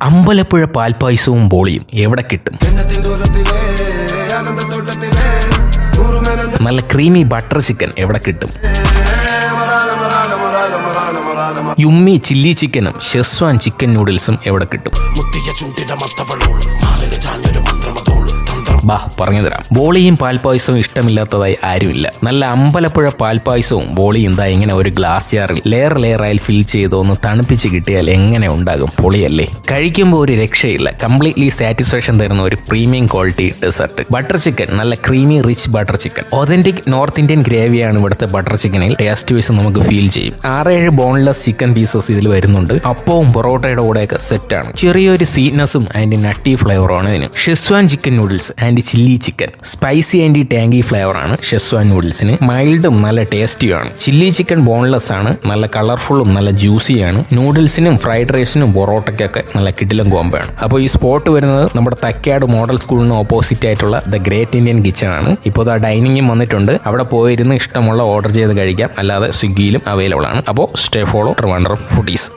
അമ്പലപ്പുഴ പാൽപ്പായസവും ബോളിയും എവിടെ കിട്ടും? നല്ല ക്രീമി ബട്ടർ ചിക്കൻ എവിടെ കിട്ടും? യുമ്മി ചില്ലി ചിക്കനും ഷെസ്വാൻ ചിക്കൻ നൂഡിൽസും എവിടെ കിട്ടും? ബാ പറഞ്ഞു തരാം. ബോളിയും പാൽപ്പായസവും ഇഷ്ടമില്ലാത്തതായി ആരുമില്ല. നല്ല അമ്പലപ്പുഴ പാൽപ്പായസവും ബോളിയും എന്താ ഇങ്ങനെ ഒരു ഗ്ലാസ് ജാറിൽ ലെയർ ലെയറായി ഫിൽ ചെയ്ത് ഒന്ന് തണുപ്പിച്ച് കിട്ടിയാൽ എങ്ങനെ ഉണ്ടാകും പൊളിയല്ലേ? കഴിക്കുമ്പോൾ ഒരു രക്ഷയില്ല. കംപ്ലീറ്റ്ലി സാറ്റിസ്ഫാക്ഷൻ തരുന്ന ഒരു premium quality dessert butter chicken നല്ല creamy rich butter chicken authentic north Indian ഗ്രേവിയാണ് ഇവിടുത്തെ ബട്ടർ ചിക്കനിൽ ടേസ്റ്റ് വൈസ് നമുക്ക് ഫീൽ ചെയ്യും. ആറേഴ് ബോൺലെസ് ചിക്കൻ പീസസ് ഇതിൽ വരുന്നുണ്ട്. അപ്പവും പൊറോട്ടയുടെ കൂടെയൊക്കെ സെറ്റാണ് ചെറിയൊരു സ്വീറ്റ്നസും ആൻഡ് നട്ടി ഫ്ലേവറുമാണ് ഇതിന്. Schezwan chicken noodles and chilli chicken. Spicy and tangy ആണ് ഷെസ്വാൻ നൂഡിൽസിന്. മൈൽഡും നല്ല ടേസ്റ്റിയുമാണ്. ചില്ലി ചിക്കൻ ബോൺലെസ് ആണ് നല്ല കളർഫുള്ളും നല്ല ജ്യൂസിയാണ്. നൂഡിൽസിനും ഫ്രൈഡ് റൈസിനും പൊറോട്ടയ്ക്കൊക്കെ നല്ല കിടിലം കോമ്പയാണ് അപ്പോൾ ഈ സ്പോട്ട് വരുന്നത് നമ്മുടെ തക്കാട് മോഡൽ സ്കൂളിന് ഓപ്പോസിറ്റ് ആയിട്ടുള്ള ദ ഗ്രേറ്റ് ഇന്ത്യൻ കിച്ചൺ ആണ് ഇപ്പോൾ ആ ഡൈനിങ്ങും വന്നിട്ടുണ്ട്. അവിടെ പോയിരുന്ന് ഇഷ്ടമുള്ള ഓർഡർ ചെയ്ത് കഴിക്കാം. അല്ലാതെ സ്വിഗ്ഗിയിലും അവൈലബിൾ ആണ് അപ്പോൾ സ്റ്റേ ഫോളോ ട്രിവാൻഡ്രം ഫുഡീസ്.